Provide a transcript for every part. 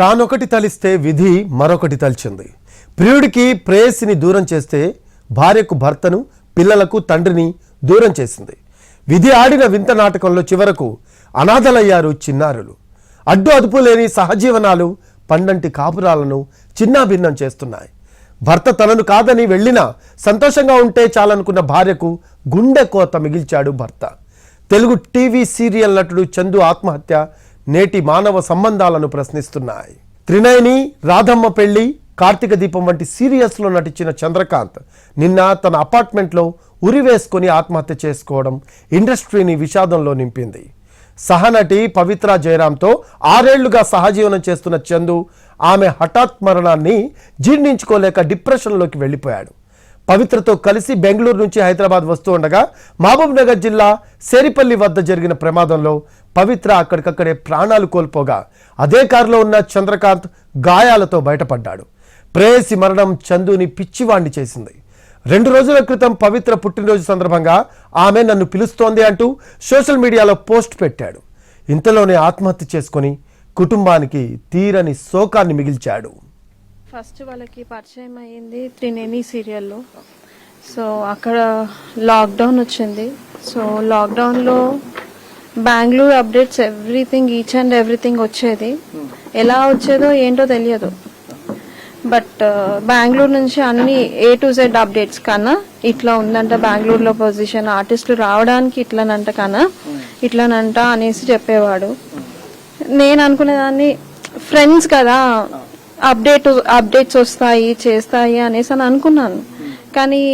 తానొకటి తలిస్తే విధి మరొకటి తలిచింది. ప్రియుడికి ప్రేయసిని దూరం చేస్తే భార్యకు భర్తను పిల్లలకు తండ్రిని దూరం చేసింది. విధి ఆడిన వింత నాటకంలో చివరకు అనాథలయ్యారు చిన్నారులు. అడ్డు అదుపు లేని సహజీవనాలు పండంటి కాపురాలను చిన్నాభిన్నం చేస్తున్నాయి. భర్త తనను కాదని వెళ్ళినా సంతోషంగా ఉంటే చాలనుకున్న భార్యకు గుండె కోత మిగిల్చాడు భర్త. తెలుగు టీవీ సీరియల్ నటుడు చందు ఆత్మహత్య నేటి మానవ సంబంధాలను ప్రశ్నిస్తున్నాయి. త్రినయని రాధమ్మ పెళ్ళి కార్తీక దీపం వంటి సీరియల్స్లో నటించిన చంద్రకాంత్ నిన్న తన అపార్ట్మెంట్లో ఉరివేసుకొని ఆత్మహత్య చేసుకోవడం ఇండస్ట్రీని విషాదంలో నింపింది. సహనటి పవిత్ర జయరాంతో ఆరేళ్ళుగా సహజీవనం చేస్తున్న చందు ఆమె హఠాత్ మరణాన్ని జీర్ణించుకోలేక డిప్రెషన్లోకి వెళ్ళిపోయాడు. పవిత్రతో కలిసి బెంగళూరు నుంచి హైదరాబాద్ వస్తూ ఉండగా మహబూబ్ నగర్ జిల్లా సేరిపల్లి వద్ద జరిగిన ప్రమాదంలో పవిత్ర అక్కడికక్కడే ప్రాణాలు కోల్పోగా అదే కారులో ఉన్న చంద్రకాంత్ గాయాలతో బయటపడ్డాడు. ప్రేయసి మరణం చందుని పిచ్చివాణ్ణి చేసింది. రెండు రోజుల క్రితం పవిత్ర పుట్టినరోజు సందర్భంగా ఆమె నన్ను పిలుస్తోంది అంటూ సోషల్ మీడియాలో పోస్ట్ పెట్టాడు. ఇంతలోనే ఆత్మహత్య చేసుకొని కుటుంబానికి తీరని శోకాన్ని మిగిల్చాడు. ఫస్ట్ వాళ్ళకి పరిచయం అయ్యింది త్రినేని సీరియల్లో. సో అక్కడ లాక్డౌన్ వచ్చింది. సో లాక్డౌన్లో Bengaluru updates everything each and everything వచ్చేది. ఎలా వచ్చేదో ఏంటో తెలియదు. బట్ uh, బెంగళూరు నుంచి అన్ని ఏ టు జెడ్ అప్డేట్స్ కన్నా ఇట్లా ఉందంట బెంగళూరులో పొజిషన్ ఆర్టిస్టులు రావడానికి ఇట్లానంట కన్నా ఇట్లానంట అనేసి చెప్పేవాడు. నేను అనుకునేదాన్ని ఫ్రెండ్స్ కదా. అప్డేట్ అప్డేట్స్ వస్తాయి చేస్తాయి అనేసి అని అనుకున్నాను. కానీ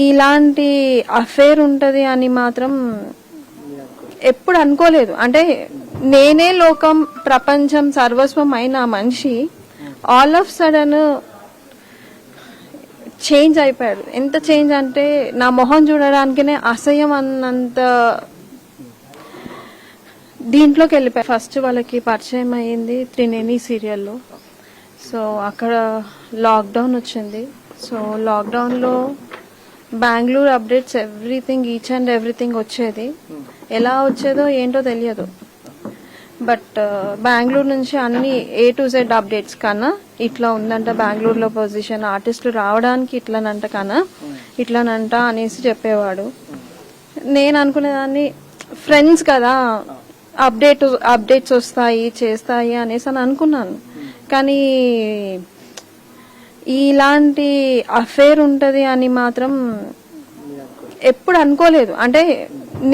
ఇలాంటి అఫేర్ ఉంటుంది అని మాత్రం ఎప్పుడు అనుకోలేదు. అంటే నేనే లోకం ప్రపంచం సర్వస్వం అయిన మనిషి ఆల్ ఆఫ్ సడన్ చేంజ్ అయిపోయాడు ఎంత చేంజ్ అంటే నా మొహం చూడడానికినే అసహ్యం అన్నంత దీంట్లోకి వెళ్ళిపోయి. ఫస్ట్ వాళ్ళకి పరిచయం అయ్యింది త్రినేని సీరియల్లో. సో అక్కడ లాక్డౌన్ వచ్చింది. సో లాక్డౌన్లో Bengaluru updates everything each and everything వచ్చేది. ఎలా వచ్చేదో ఏంటో తెలియదు. బట్ బెంగళూరు uh, నుంచి అన్ని ఏ టు జెడ్ అప్డేట్స్ కన్నా ఇట్లా ఉందంట బెంగళూరులో పొజిషన్ ఆర్టిస్టులు రావడానికి ఇట్లానంట కన్నా ఇట్లానంట అనేసి చెప్పేవాడు. నేను అనుకునేదాన్ని ఫ్రెండ్స్ కదా. అప్డేట్ అప్డేట్స్ వస్తాయి చేస్తాయి అనేసి అని అనుకున్నాను. కానీ ఇలాంటి అఫేర్ ఉంటుంది అని మాత్రం ఎప్పుడు అనుకోలేదు. అంటే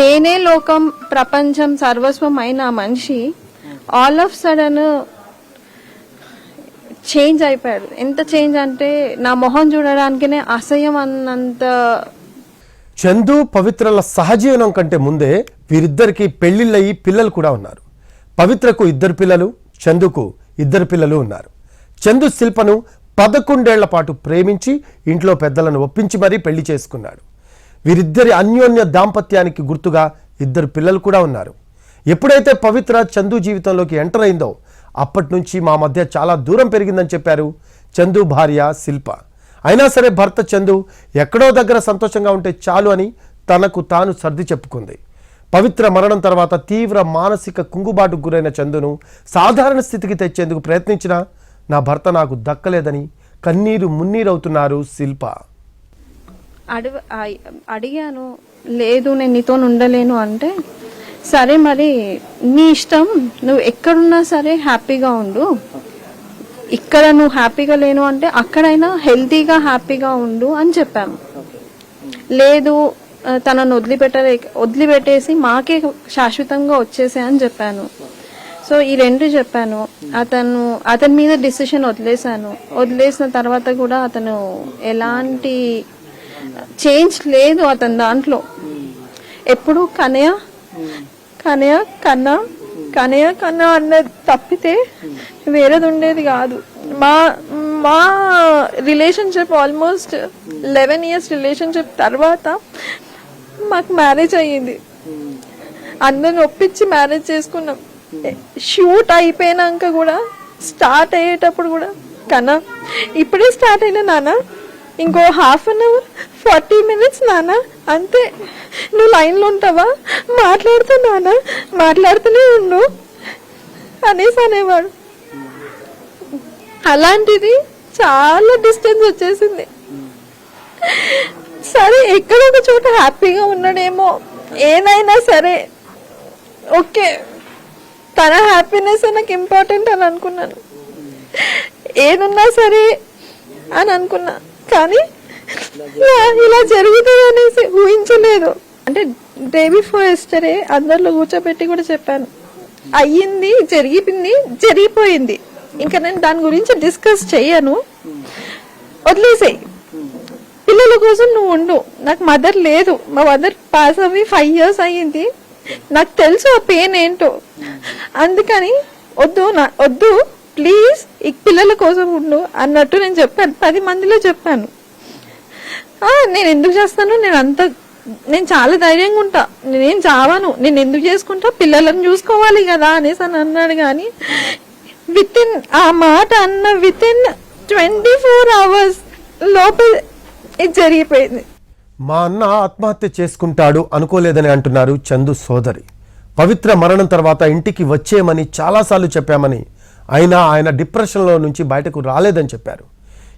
నేనే లోకం ప్రపంచం సర్వస్వం అయిన మనిషి ఆల్ ఆఫ్ సడన్ చేంజ్ అయిపోయాడు. ఎంత చేంజ్ అంటే నా మొహం చూడడానికినే అసహ్యం అన్నంత చందు పవిత్రల సహజీవనం కంటే ముందే వీరిద్దరికీ పెళ్ళిళ్ళయి పిల్లలు కూడా ఉన్నారు. పవిత్రకు ఇద్దరు పిల్లలు చందుకు ఇద్దరు పిల్లలు ఉన్నారు. చందు శిల్పను పదకొండేళ్ళ పాటు ప్రేమించి ఇంట్లో పెద్దలను ఒప్పించి మరీ పెళ్ళి చేసుకున్నాడు. వీరిద్దరి అన్యోన్య దాంపత్యానికి గుర్తుగా ఇద్దరు పిల్లలు కూడా ఉన్నారు. ఎప్పుడైతే పవిత్ర చందు జీవితంలోకి ఎంటర్ అయిందో అప్పటి నుంచి మా మధ్య చాలా దూరం పెరిగిందని చెప్పారు చందు భార్య శిల్ప. అయినా సరే భర్త చందు ఎక్కడో దగ్గర సంతోషంగా ఉంటే చాలు అని తనకు తాను సర్ది చెప్పుకుంది. పవిత్ర మరణం తర్వాత తీవ్ర మానసిక కుంగుబాటుకు గురైన చందును సాధారణ స్థితికి తెచ్చేందుకు ప్రయత్నించిన నా భర్త నాకు దక్కలేదని కన్నీరు మున్నీరవుతున్నారు శిల్ప. అడివ అడిగాను లేదు నేను నీతో ఉండలేను అంటే సరే మరి నీ ఇష్టం నువ్వు ఎక్కడున్నా సరే హ్యాపీగా ఉండు. ఇక్కడ నువ్వు హ్యాపీగా లేను అంటే అక్కడైనా హెల్తీగా హ్యాపీగా ఉండు అని చెప్పాము. లేదు తనను వదిలిపెట్టలే వదిలిపెట్టేసి మాకే శాశ్వతంగా వచ్చేసే అని చెప్పాను. సో ఈ రెండు చెప్పాను. అతను అతని మీద డిసిషన్ వదిలేశాను. వదిలేసిన తర్వాత కూడా అతను ఎలాంటి చేంజ్ లేదు అతని దాంట్లో. ఎప్పుడు కనయ కనయ కన్నా కనయ కన్నా అన్నది తప్పితే వేరేది ఉండేది కాదు. మా మా relationship almost eleven years relationship తర్వాత మాకు మ్యారేజ్ అయ్యింది. అందరిని ఒప్పించి మ్యారేజ్ చేసుకున్నాం. షూట్ అయిపోయినాక కూడా స్టార్ట్ అయ్యేటప్పుడు కూడా కన్నా ఇప్పుడే స్టార్ట్ అయినా నాన్న ఇంకో half an hour forty minutes నాన్న అంతే. నువ్వు లైన్లో ఉంటావా? మాట్లాడుతూ నాన్న మాట్లాడుతూనే ఉండు అనేసి అనేవాడు. అలాంటిది చాలా డిస్టెన్స్ వచ్చేసింది. సరే ఎక్కడ ఒక చోట హ్యాపీగా ఉన్నాడేమో. ఏదైనా సరే ఓకే. తన హ్యాపీనెస్ నాకు ఇంపార్టెంట్ అని అనుకున్నాను. ఏదున్నా సరే అని అనుకున్నా. కానీ ఇలా- ఇలా జరుగుతుంది అనేసి ఊహించలేదు. అంటే డే బిఫోర్ ఎస్టరే అందరిలో కూర్చోబెట్టి కూడా చెప్పాను. అయ్యింది జరిగిపోయింది జరిగిపోయింది. ఇంకా నేను దాని గురించి డిస్కస్ చెయ్యను వదిలేసాయి. పిల్లల కోసం నువ్వు ఉండు. నాకు మదర్ లేదు. మా మదర్ పాస్ అవి ఫైవ్ ఇయర్స్ అయ్యింది. నాకు తెలుసు ఆ పెయిన్ ఏంటో. అందుకని వద్దు నా వద్దు. ప్లీజ్ ఈ పిల్లల కోసం ఉండు అన్నట్టు నేను చెప్పాను. పది మందిలో చెప్పాను. నేను ఎందుకు చేస్తాను? నేను అంత నేను చాలా ధైర్యంగా ఉంటా. నేనేం చావాను. నేను ఎందుకు చేసుకుంటా? పిల్లలను చూసుకోవాలి కదా అనేసి అని అన్నాడు కానీ విత్ ఇన్ ఆ మాట అన్న within twenty four hours లోపల ఇది జరిగిపోయింది. మా అన్న ఆత్మహత్య చేసుకుంటాడు అనుకోలేదని అంటున్నారు చందు సోదరి. పవిత్ర మరణం తర్వాత ఇంటికి వచ్చేయమని చాలాసార్లు చెప్పామని అయినా ఆయన డిప్రెషన్లో నుంచి బయటకు రాలేదని చెప్పారు.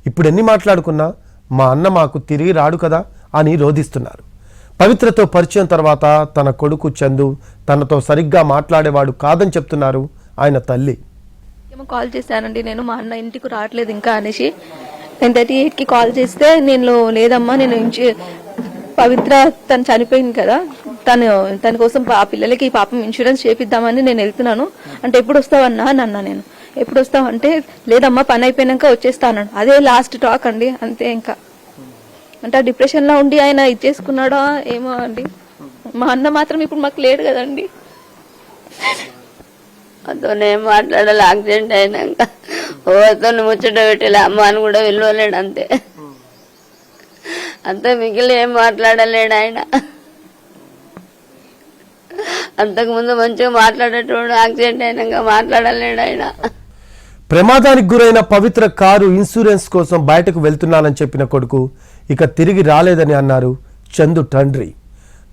ఇప్పుడు ఎన్ని మాట్లాడుకున్నా మా అన్న మాకు తిరిగి రాడు కదా అని రోధిస్తున్నారు. పవిత్రతో పరిచయం తర్వాత తన కొడుకు చందు తనతో సరిగ్గా మాట్లాడేవాడు కాదని చెప్తున్నారు ఆయన తల్లి. కాల్ చేశానండి నేను మా అన్న ఇంటికి రావట్లేదు ఇంకా అనేసి. నైన్ థర్టీ ఎయిట్కి కాల్ చేస్తే నేను లేదమ్మా నేను పవిత్ర తను చనిపోయింది కదా తను తన కోసం ఆ పిల్లలకి పాపం ఇన్సూరెన్స్ చేపిద్దామని నేను వెళ్తున్నాను. అంటే ఎప్పుడు వస్తావన్నా అని అన్నా నేను. ఎప్పుడు వస్తావు అంటే లేదమ్మా పని అయిపోయినాక వచ్చేస్తాను అదే లాస్ట్ టాక్ అండి అంతే ఇంకా. అంటే ఆ డిప్రెషన్లో ఉండి ఆయన ఇచ్చేసుకున్నాడా ఏమో అండి. మా అన్న మాత్రం ఇప్పుడు మాకు లేడు కదండి. అతను ఏం మాట్లాడాలి యాక్సిడెంట్ అయినాక. ఓ అతను ముచ్చట పెట్టలే అమ్మ అని కూడా వెళ్ళలేడు అంతే. అంత మిగిలి ఏం మాట్లాడలేడు ఆయన. అంతకుముందు మంచిగా మాట్లాడేటోడు యాక్సిడెంట్ అయినాక మాట్లాడలేడు ఆయన. ప్రమాదానికి గురైన పవిత్ర కారు ఇన్సూరెన్స్ కోసం బయటకు వెళ్తున్నానని చెప్పిన కొడుకు ఇక తిరిగి రాలేదని అన్నారు చందు తండ్రి.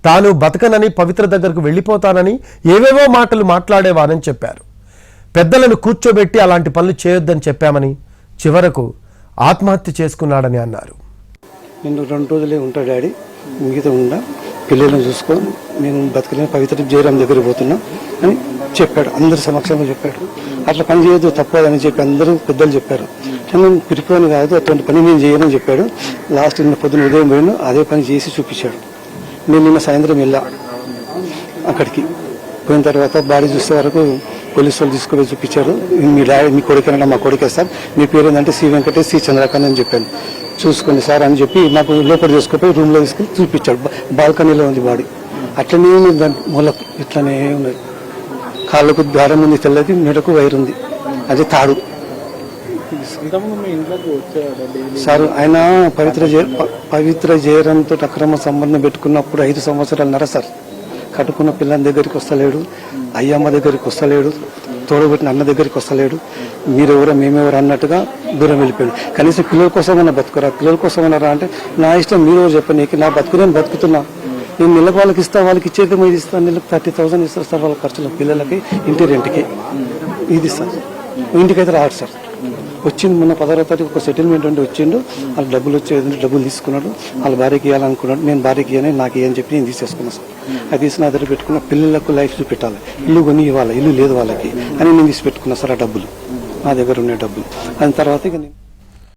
తాను బతకనని పవిత్ర దగ్గరకు వెళ్ళిపోతానని ఏవేవో మాటలు మాట్లాడేవానని చెప్పారు. పెద్దలను కూర్చోబెట్టి అలాంటి పనులు చేయొద్దని చెప్పామని చివరకు ఆత్మహత్య చేసుకున్నాడని అన్నారు. నేను రెండు రోజులే ఉంటా డాడీ మిగతా ఉండా పిల్లలను చూసుకో నేను బతకలేని పవిత్ర జయరాం దగ్గర పోతున్నా అని చెప్పాడు అందరి సమక్షంలో చెప్పాడు. అట్లా పని చేయొద్దు తప్పదని చెప్పి అందరూ పెద్దలు చెప్పారు. నేను పిరిపోను కాదు అటువంటి పని నేను చేయనని చెప్పాడు. లాస్ట్ నిన్న పొద్దున ఉదయం పోయిన అదే పని చేసి చూపించాడు. నేను నిన్న సాయంత్రం వెళ్ళా అక్కడికి. పోయిన తర్వాత బాడీ చూసే వరకు పోలీసు వాళ్ళు తీసుకుపోయి చూపించారు. మీ డాడీ మీ కొడుకేనా మా కొడుకే సార్. మీ పేరు ఏంటంటే సి వెంకటేష్ సి చంద్రకాంత్ అని చెప్పాను. చూసుకోండి సార్ అని చెప్పి నాకు లోపల తీసుకుపోయి రూమ్లో తీసుకెళ్ళి చూపించాడు. బాల్కనీలో ఉంది బాడీ. అట్లనే ఉంది దాని మూలకు ఇట్లనే ఉన్నది. కాళ్ళకు దారం ఉంది తెల్లది మెడకు వైర్ ఉంది. అదే తాడు. సార్ ఆయన పవిత్ర పవిత్ర జయరంతో అక్రమ సంబంధం పెట్టుకున్నప్పుడు ఐదు సంవత్సరాలు నర సార్. కట్టుకున్న పిల్లని దగ్గరికి వస్తలేడు అయ్యమ్మ దగ్గరికి వస్తలేడు తోడబెట్టిన అన్న దగ్గరికి వస్తలేడు. మీరెవరో మేమెవరు అన్నట్టుగా దూరం వెళ్ళిపోయాడు. కనీసం పిల్లల కోసం అన్న బతుకురా పిల్లల కోసం రా అంటే నా ఇష్టం మీరు చెప్పనీకి చెప్పండి నీకు నా బతుకు నేను బతుకుతున్నా. నేను నెలకు వాళ్ళకి ఇస్తా వాళ్ళకి ఇచ్చేది మీద ఇస్తాను నెలకు థర్టీ థౌసండ్ ఇస్తారు సార్ వాళ్ళ ఖర్చులు పిల్లలకి ఇంటి రెంట్కి. ఇది సార్. ఇంటికైతే రాడు సార్. వచ్చింది మొన్న పదహారో తారీఖు ఒక సెటిల్మెంట్ ఉండి వచ్చిండు. వాళ్ళు డబ్బులు వచ్చేది డబ్బులు తీసుకున్నాడు. వాళ్ళ భార్యకి ఇవ్వాలనుకున్నాడు నేను భార్యకి ఇవ్వని నాకు ఇవ్వని చెప్పి నేను తీసేసుకున్నాను సార్. అది తీసిన అద్దరు పెట్టుకున్న పిల్లలకు లైఫ్ పెట్టాలి ఇల్లు కొని ఇవ్వాలి ఇల్లు లేదు వాళ్ళకి అని నేను తీసి పెట్టుకున్నా సార్ ఆ డబ్బులు. నా దగ్గర ఉండే డబ్బులు. దాని తర్వాత ఇక నేను